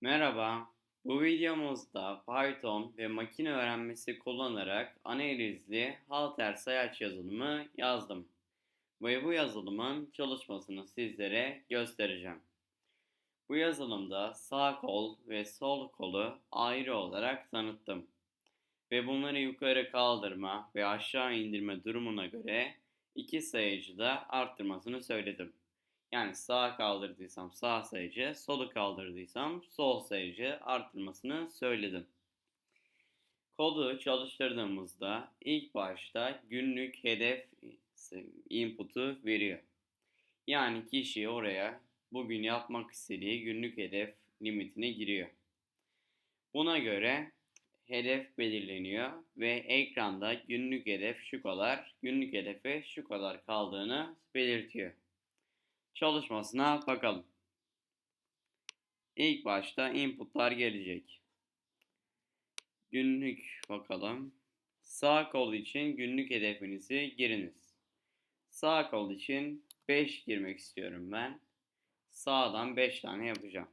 Merhaba, bu videomuzda Python ve makine öğrenmesi kullanarak analizli halter sayaç yazılımı yazdım. Ve bu yazılımın çalışmasını sizlere göstereceğim. Bu yazılımda sağ kol ve sol kolu ayrı olarak tanıttım. Ve bunları yukarı kaldırma ve aşağı indirme durumuna göre iki sayıcıda arttırmasını söyledim. Yani sağa kaldırdıysam sağ sayıcı, solu kaldırdıysam sol sayıcı arttırmasını söyledim. Kodu çalıştırdığımızda ilk başta günlük hedef input'u veriyor. Yani kişi oraya bugün yapmak istediği günlük hedef limitine giriyor. Buna göre hedef belirleniyor ve ekranda günlük hedef şu kadar, günlük hedefe şu kadar kaldığını belirtiyor çalışmasına bakalım. İlk başta inputlar gelecek. Günlük bakalım. Sağ kol için günlük hedefinizi giriniz. Sağ kol için 5 girmek istiyorum ben. Sağdan 5 tane yapacağım.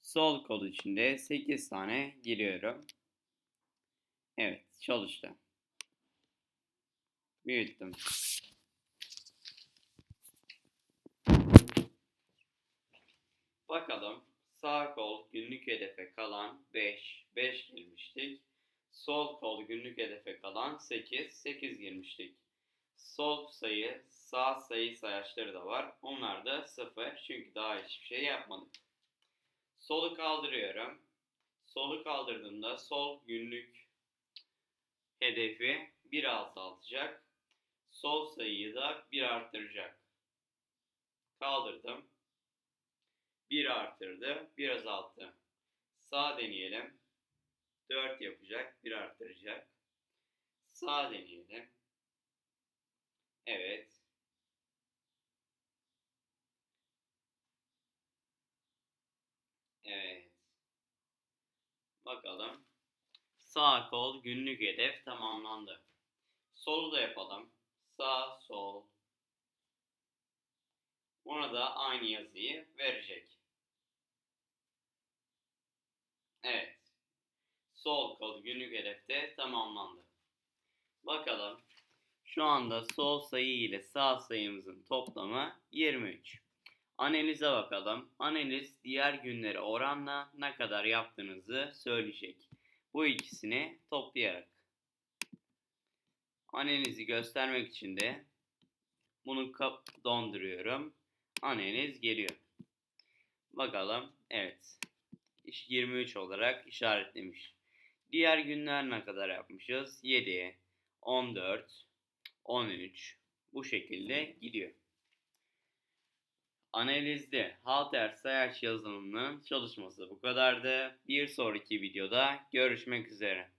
Sol kol için de 8 tane giriyorum. Evet çalıştı. Büyüttüm. Bakalım sağ kol günlük hedefe kalan 5, 5 girmiştik. Sol kol günlük hedefe kalan 8, 8 girmiştik. Sol sayı, sağ sayı sayaçları da var. Onlar da 0 çünkü daha hiçbir şey yapmadık. Solu kaldırıyorum. Solu kaldırdığımda sol günlük hedefi 1 azaltacak. Sol sayıyı da 1 arttıracak. Kaldırdım. 1 arttırdı, 1 azalttı. Sağ deneyelim. 4 yapacak, 1 arttıracak. Sağ deneyelim. Evet. Evet. Bakalım. Sağ kol günlük hedef tamamlandı. Solu da yapalım. Sağ, sol. Ona da aynı yazıyı verecek. Evet. Sol kol günlük hedefte tamamlandı. Bakalım. Şu anda sol sayı ile sağ sayımızın toplamı 23. Analize bakalım. Analiz diğer günlere oranla ne kadar yaptığınızı söyleyecek. Bu ikisini toplayarak. Analizi göstermek için de bunu kap donduruyorum. Analiz geliyor. Bakalım. Evet. 23 olarak işaretlemiş. Diğer günler ne kadar yapmışız? 7, 14, 13 bu şekilde gidiyor. Analizde halter sayaç yazılımının çalışması bu kadardı. Bir sonraki videoda görüşmek üzere.